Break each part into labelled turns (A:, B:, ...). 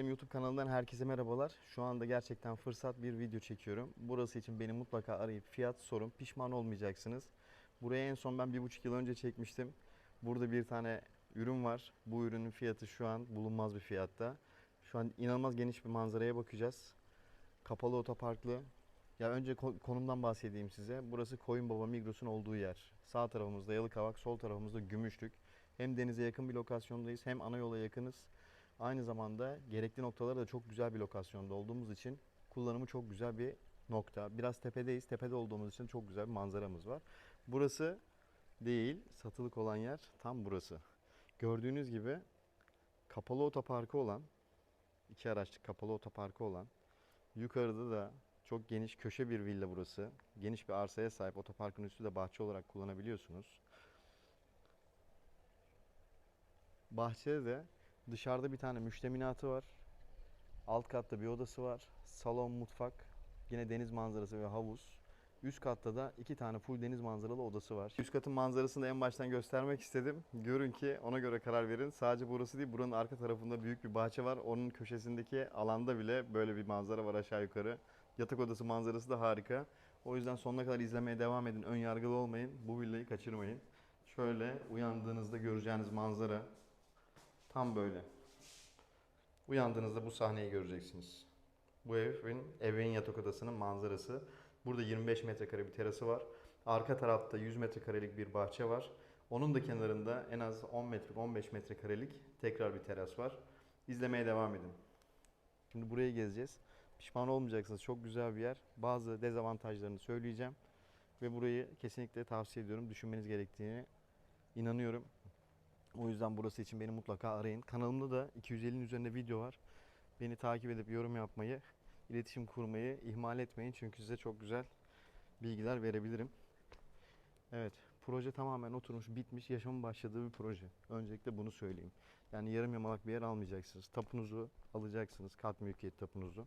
A: Alem YouTube kanalından herkese merhabalar. Şu anda gerçekten fırsat bir video çekiyorum. Burası için beni mutlaka arayıp fiyat sorun. Pişman olmayacaksınız. Buraya en son ben bir buçuk yıl önce çekmiştim. Burada bir tane ürün var. Bu ürünün fiyatı şu an bulunmaz bir fiyatta. Şu an inanılmaz geniş bir manzaraya bakacağız. Kapalı otoparklı. Ya önce ko- konumdan bahsedeyim size. Burası Koyunbaba Migros'un olduğu yer. Sağ tarafımızda Yalıkavak, sol tarafımızda Gümüşlük. Hem denize yakın bir lokasyondayız hem ana yola yakınız. Aynı zamanda gerekli noktaları da çok güzel bir lokasyonda olduğumuz için kullanımı çok güzel bir nokta. Biraz tepedeyiz. Tepede olduğumuz için çok güzel bir manzaramız var. Burası değil, satılık olan yer tam burası. Gördüğünüz gibi kapalı otoparkı olan, iki araçlı kapalı otoparkı olan, yukarıda da çok geniş köşe bir villa burası. Geniş bir arsaya sahip. Otoparkın üstü de bahçe olarak kullanabiliyorsunuz. Bahçede de dışarıda bir tane müşteminatı var. Alt katta bir odası var. Salon, mutfak, yine deniz manzarası ve havuz. Üst katta da iki tane full deniz manzaralı odası var. Üst katın manzarasını en baştan göstermek istedim. Görün ki ona göre karar verin. Sadece burası değil, buranın arka tarafında büyük bir bahçe var. Onun köşesindeki alanda bile böyle bir manzara var aşağı yukarı. Yatak odası manzarası da harika. O yüzden sonuna kadar izlemeye devam edin. Ön yargılı olmayın. Bu villayı kaçırmayın. Şöyle uyandığınızda göreceğiniz manzara tam böyle. Uyandığınızda bu sahneyi göreceksiniz. Bu evin, evin yatak odasının manzarası. Burada 25 metrekare bir terası var. Arka tarafta 100 metrekarelik bir bahçe var. Onun da kenarında en az 10 metre, 15 metrekarelik tekrar bir teras var. İzlemeye devam edin. Şimdi burayı gezeceğiz. Pişman olmayacaksınız. Çok güzel bir yer. Bazı dezavantajlarını söyleyeceğim. Ve burayı kesinlikle tavsiye ediyorum. Düşünmeniz gerektiğini inanıyorum. O yüzden burası için beni mutlaka arayın. Kanalımda da 250'nin üzerinde video var. Beni takip edip yorum yapmayı, iletişim kurmayı ihmal etmeyin. Çünkü size çok güzel bilgiler verebilirim. Evet, proje tamamen oturmuş, bitmiş, yaşamın başladığı bir proje. Öncelikle bunu söyleyeyim. Yani yarım yamalak bir yer almayacaksınız. Tapunuzu alacaksınız, kat mülkiyet tapunuzu.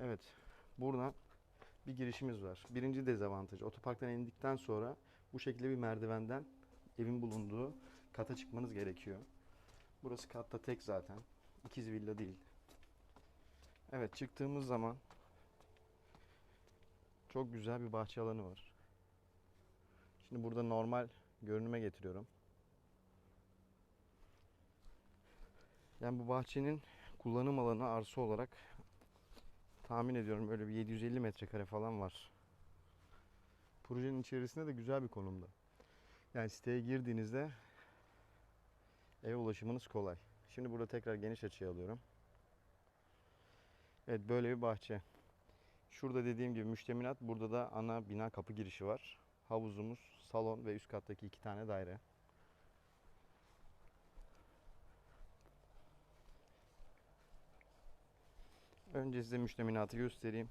A: Evet, buradan bir girişimiz var. Birinci dezavantaj, otoparktan indikten sonra bu şekilde bir merdivenden evin bulunduğu kata çıkmanız gerekiyor. Burası katta tek zaten. İkiz villa değil. Evet çıktığımız zaman çok güzel bir bahçe alanı var. Şimdi burada normal görünüme getiriyorum. Yani bu bahçenin kullanım alanı arsa olarak tahmin ediyorum böyle bir 750 metrekare falan var. Projenin içerisinde de güzel bir konumda. Yani siteye girdiğinizde eve ulaşımınız kolay. Şimdi burada tekrar geniş açıya alıyorum. Evet böyle bir bahçe. Şurada dediğim gibi müştemilat. Burada da ana bina kapı girişi var. Havuzumuz, salon ve üst kattaki iki tane daire. Önce size müşteminatı göstereyim.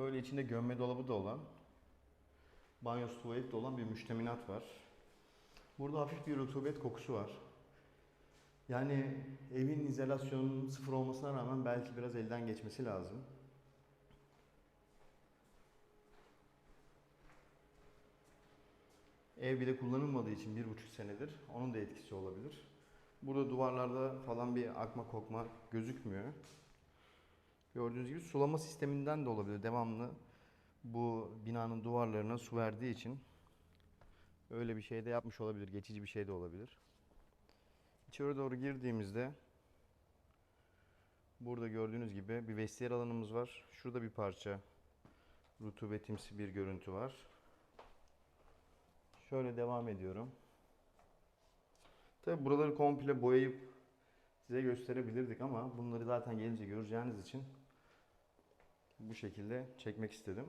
A: Böyle içinde gömme dolabı da olan, banyosu tuvalet de olan bir müşteminat var. Burada hafif bir rutubet kokusu var. Yani evin izolasyonunun sıfır olmasına rağmen belki biraz elden geçmesi lazım. Ev bile kullanılmadığı için bir buçuk senedir onun da etkisi olabilir. Burada duvarlarda falan bir akma kokma gözükmüyor. Gördüğünüz gibi sulama sisteminden de olabilir. Devamlı bu binanın duvarlarına su verdiği için öyle bir şey de yapmış olabilir. Geçici bir şey de olabilir. İçeri doğru girdiğimizde burada gördüğünüz gibi bir vestiyer alanımız var. Şurada bir parça rutubetimsi bir görüntü var. Şöyle devam ediyorum. Tabi buraları komple boyayıp size gösterebilirdik ama bunları zaten gelince göreceğiniz için bu şekilde çekmek istedim.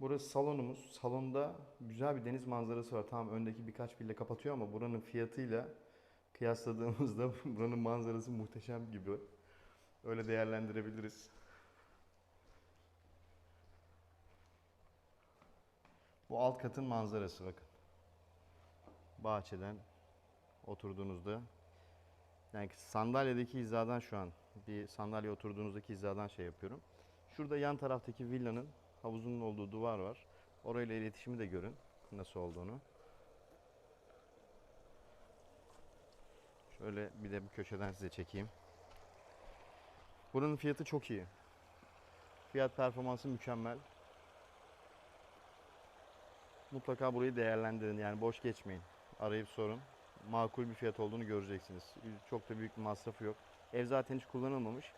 A: Burası salonumuz. Salonda güzel bir deniz manzarası var. Tamam öndeki birkaç bille kapatıyor ama buranın fiyatıyla kıyasladığımızda buranın manzarası muhteşem gibi. Öyle değerlendirebiliriz. Bu alt katın manzarası bakın. Bahçeden oturduğunuzda yani sandalyedeki hizadan şu an bir sandalye oturduğunuzdaki hizadan şey yapıyorum. Şurada yan taraftaki villanın havuzunun olduğu duvar var. Orayla iletişimi de görün nasıl olduğunu. Şöyle bir de bu köşeden size çekeyim. Buranın fiyatı çok iyi. Fiyat performansı mükemmel. Mutlaka burayı değerlendirin yani boş geçmeyin. Arayıp sorun. Makul bir fiyat olduğunu göreceksiniz. Çok da büyük bir masrafı yok. Ev zaten hiç kullanılmamış.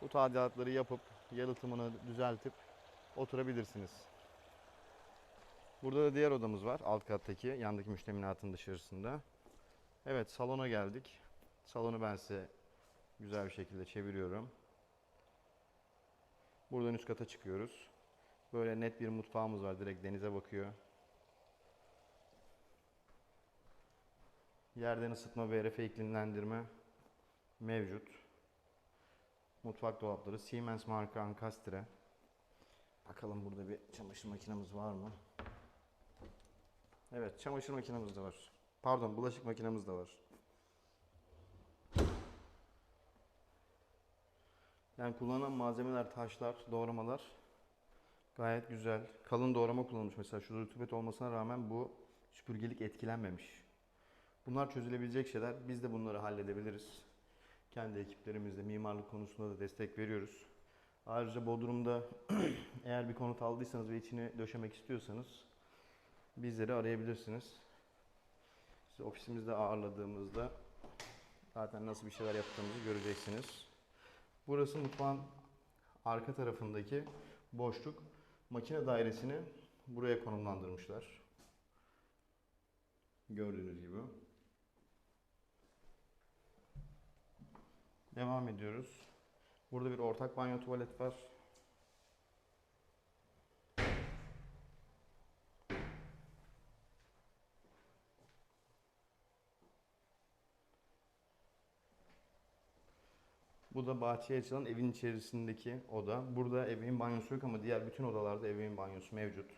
A: Bu tadilatları yapıp yalıtımını düzeltip oturabilirsiniz. Burada da diğer odamız var alt kattaki yandaki müştemilatın dışarısında. Evet salona geldik. Salonu ben size güzel bir şekilde çeviriyorum. Buradan üst kata çıkıyoruz. Böyle net bir mutfağımız var. Direkt denize bakıyor. Yerden ısıtma ve RF iklimlendirme mevcut. Mutfak dolapları Siemens marka Ankastre. Bakalım burada bir çamaşır makinemiz var mı? Evet, çamaşır makinemiz de var. Pardon, bulaşık makinemiz de var. Yani kullanılan malzemeler, taşlar, doğramalar gayet güzel. Kalın doğrama kullanılmış mesela. Şurada rutubet olmasına rağmen bu süpürgelik etkilenmemiş. Bunlar çözülebilecek şeyler. Biz de bunları halledebiliriz. Kendi ekiplerimizle mimarlık konusunda da destek veriyoruz. Ayrıca Bodrum'da eğer bir konut aldıysanız ve içini döşemek istiyorsanız bizleri arayabilirsiniz. Sizi ofisimizde ağırladığımızda zaten nasıl bir şeyler yaptığımızı göreceksiniz. Burası mutfağın arka tarafındaki boşluk. Makine dairesini buraya konumlandırmışlar. Gördüğünüz gibi. Devam ediyoruz. Burada bir ortak banyo tuvalet var. Bu da bahçeye açılan evin içerisindeki oda. Burada ebeveyn banyosu yok ama diğer bütün odalarda ebeveyn banyosu mevcut.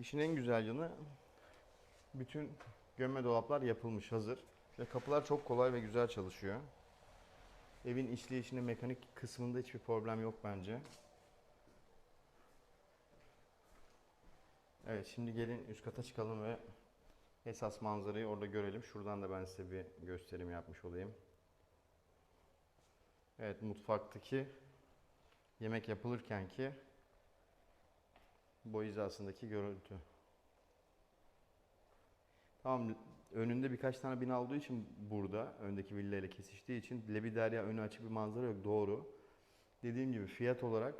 A: İşin en güzel yanı bütün gömme dolaplar yapılmış hazır. Ve kapılar çok kolay ve güzel çalışıyor. Evin işleyişinde mekanik kısmında hiçbir problem yok bence. Evet şimdi gelin üst kata çıkalım ve esas manzarayı orada görelim. Şuradan da ben size bir gösterim yapmış olayım. Evet mutfaktaki yemek yapılırken ki boy hizasındaki görüntü. Tamam önünde birkaç tane bina olduğu için burada öndeki villa kesiştiği için Lebiderya önü açık bir manzara yok doğru. Dediğim gibi fiyat olarak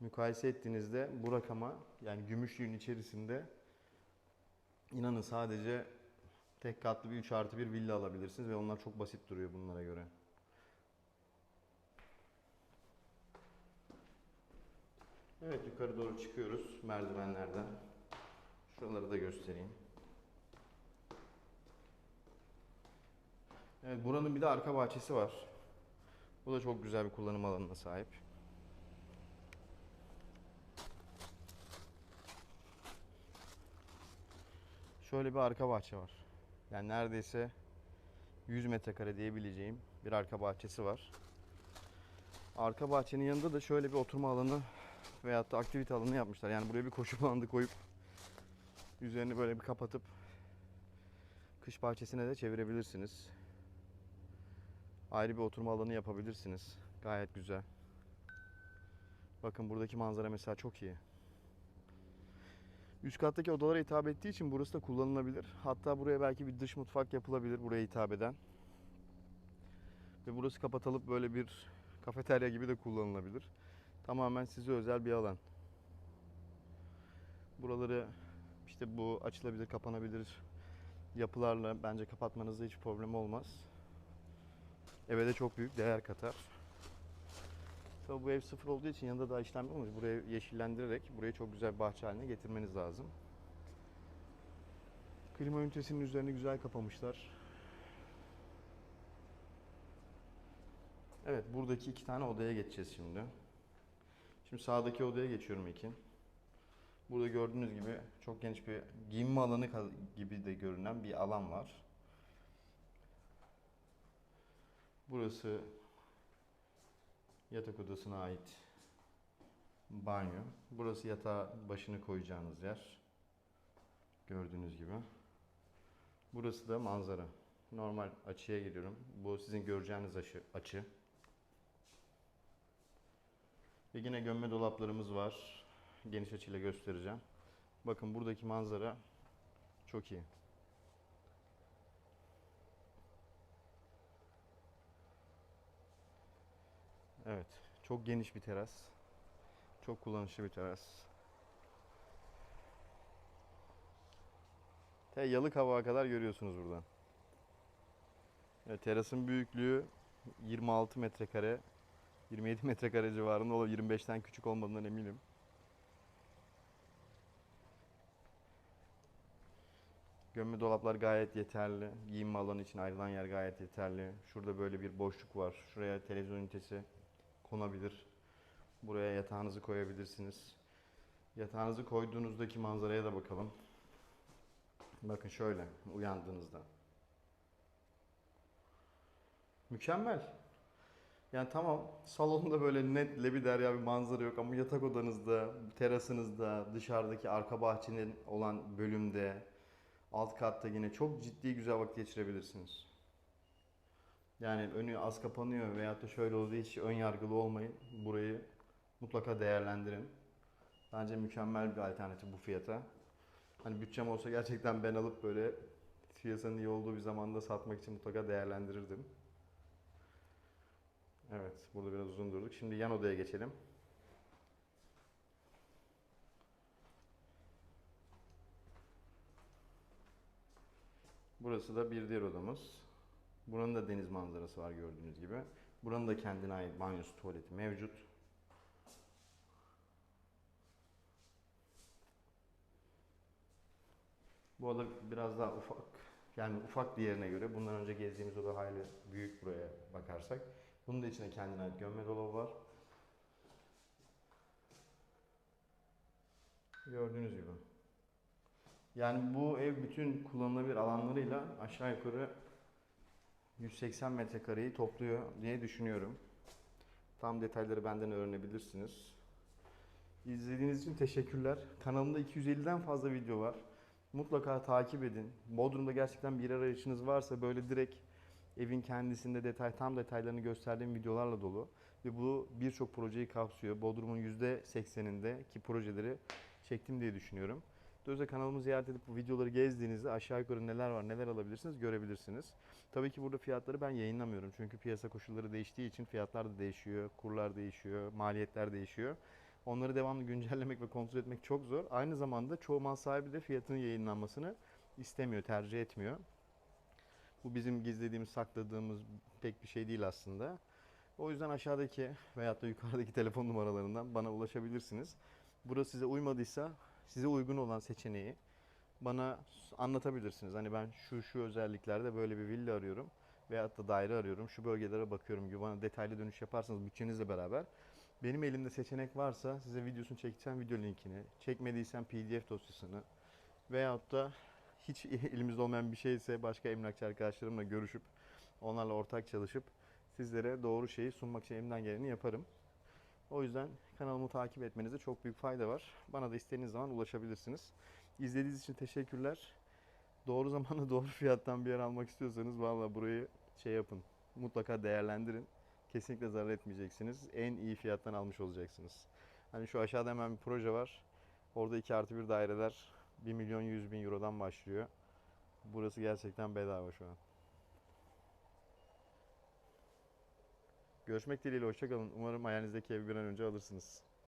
A: mukayese ettiğinizde bu rakama yani Gümüşlüğün içerisinde inanın sadece tek katlı bir 3 artı bir villa alabilirsiniz ve onlar çok basit duruyor bunlara göre. Evet yukarı doğru çıkıyoruz merdivenlerden. Şuraları da göstereyim. Evet buranın bir de arka bahçesi var. Bu da çok güzel bir kullanım alanına sahip. Şöyle bir arka bahçe var. Yani neredeyse 100 metrekare diyebileceğim bir arka bahçesi var. Arka bahçenin yanında da şöyle bir oturma alanı veyahut da aktivite alanı yapmışlar. Yani buraya bir koşu bandı koyup üzerini böyle bir kapatıp kış bahçesine de çevirebilirsiniz. Ayrı bir oturma alanı yapabilirsiniz. Gayet güzel. Bakın buradaki manzara mesela çok iyi. Üst kattaki odalara hitap ettiği için burası da kullanılabilir. Hatta buraya belki bir dış mutfak yapılabilir buraya hitap eden. Ve burası kapatılıp böyle bir kafeterya gibi de kullanılabilir. Tamamen size özel bir alan. Buraları işte bu açılabilir, kapanabilir yapılarla bence kapatmanızda hiç problem olmaz. Eve de çok büyük değer katar. Tabii bu ev sıfır olduğu için yanında daha işlem olmamış. Burayı yeşillendirerek burayı çok güzel bir bahçe haline getirmeniz lazım. Klima ünitesinin üzerini güzel kapamışlar. Evet buradaki iki tane odaya geçeceğiz şimdi. Şimdi sağdaki odaya geçiyorum Ekin. Burada gördüğünüz gibi çok geniş bir giyinme alanı gibi de görünen bir alan var. Burası yatak odasına ait banyo. Burası yatağa başını koyacağınız yer. Gördüğünüz gibi. Burası da manzara. Normal açıya giriyorum. Bu sizin göreceğiniz açı. açı. Ve yine gömme dolaplarımız var. Geniş açıyla göstereceğim. Bakın buradaki manzara çok iyi. Evet, çok geniş bir teras. Çok kullanışlı bir teras. Te yalık hava kadar görüyorsunuz buradan. Evet, terasın büyüklüğü 26 metrekare, 27 metrekare civarında olabilir. 25'ten küçük olmadığından eminim. Gömme dolaplar gayet yeterli. Giyinme alanı için ayrılan yer gayet yeterli. Şurada böyle bir boşluk var. Şuraya televizyon ünitesi konabilir. Buraya yatağınızı koyabilirsiniz. Yatağınızı koyduğunuzdaki manzaraya da bakalım. Bakın şöyle uyandığınızda. Mükemmel. Yani tamam salonda böyle net lebi derya bir manzara yok ama yatak odanızda, terasınızda, dışarıdaki arka bahçenin olan bölümde, alt katta yine çok ciddi güzel vakit geçirebilirsiniz. Yani önü az kapanıyor veyahut da şöyle olduğu hiç ön yargılı olmayın. Burayı mutlaka değerlendirin. Bence mükemmel bir alternatif bu fiyata. Hani bütçem olsa gerçekten ben alıp böyle piyasanın iyi olduğu bir zamanda satmak için mutlaka değerlendirirdim. Evet, burada biraz uzun durduk. Şimdi yan odaya geçelim. Burası da bir diğer odamız. Buranın da deniz manzarası var gördüğünüz gibi. Buranın da kendine ait banyosu, tuvaleti mevcut. Bu oda biraz daha ufak. Yani ufak diğerine göre. Bundan önce gezdiğimiz oda hayli büyük buraya bakarsak. Bunun da içinde kendine ait gömme dolabı var. Gördüğünüz gibi. Yani bu ev bütün kullanılabilir alanlarıyla aşağı yukarı 180 metrekareyi topluyor diye düşünüyorum. Tam detayları benden öğrenebilirsiniz. İzlediğiniz için teşekkürler. Kanalımda 250'den fazla video var. Mutlaka takip edin. Bodrum'da gerçekten bir arayışınız varsa böyle direkt evin kendisinde detay tam detaylarını gösterdiğim videolarla dolu. Ve bu birçok projeyi kapsıyor. Bodrum'un %80'inde ki projeleri çektim diye düşünüyorum. Dolayısıyla kanalımı ziyaret edip bu videoları gezdiğinizde aşağı yukarı neler var neler alabilirsiniz görebilirsiniz. Tabii ki burada fiyatları ben yayınlamıyorum. Çünkü piyasa koşulları değiştiği için fiyatlar da değişiyor, kurlar değişiyor, maliyetler değişiyor. Onları devamlı güncellemek ve kontrol etmek çok zor. Aynı zamanda çoğu mal sahibi de fiyatının yayınlanmasını istemiyor, tercih etmiyor. Bu bizim gizlediğimiz, sakladığımız pek bir şey değil aslında. O yüzden aşağıdaki veyahut da yukarıdaki telefon numaralarından bana ulaşabilirsiniz. Burası size uymadıysa size uygun olan seçeneği bana anlatabilirsiniz. Hani ben şu şu özelliklerde böyle bir villa arıyorum veyahut da daire arıyorum. Şu bölgelere bakıyorum gibi bana detaylı dönüş yaparsanız bütçenizle beraber benim elimde seçenek varsa size videosunu çekeceğim video linkini, çekmediysem pdf dosyasını veyahut da hiç elimizde olmayan bir şeyse başka emlakçı arkadaşlarımla görüşüp onlarla ortak çalışıp sizlere doğru şeyi sunmak için elimden geleni yaparım. O yüzden kanalımı takip etmenizde çok büyük fayda var. Bana da istediğiniz zaman ulaşabilirsiniz. İzlediğiniz için teşekkürler. Doğru zamanla doğru fiyattan bir yer almak istiyorsanız valla burayı şey yapın. Mutlaka değerlendirin. Kesinlikle zarar etmeyeceksiniz. En iyi fiyattan almış olacaksınız. Hani şu aşağıda hemen bir proje var. Orada 2 artı 1 daireler 1 milyon 100 bin eurodan başlıyor. Burası gerçekten bedava şu an. Görüşmek dileğiyle hoşçakalın. Umarım hayalinizdeki evi bir an önce alırsınız.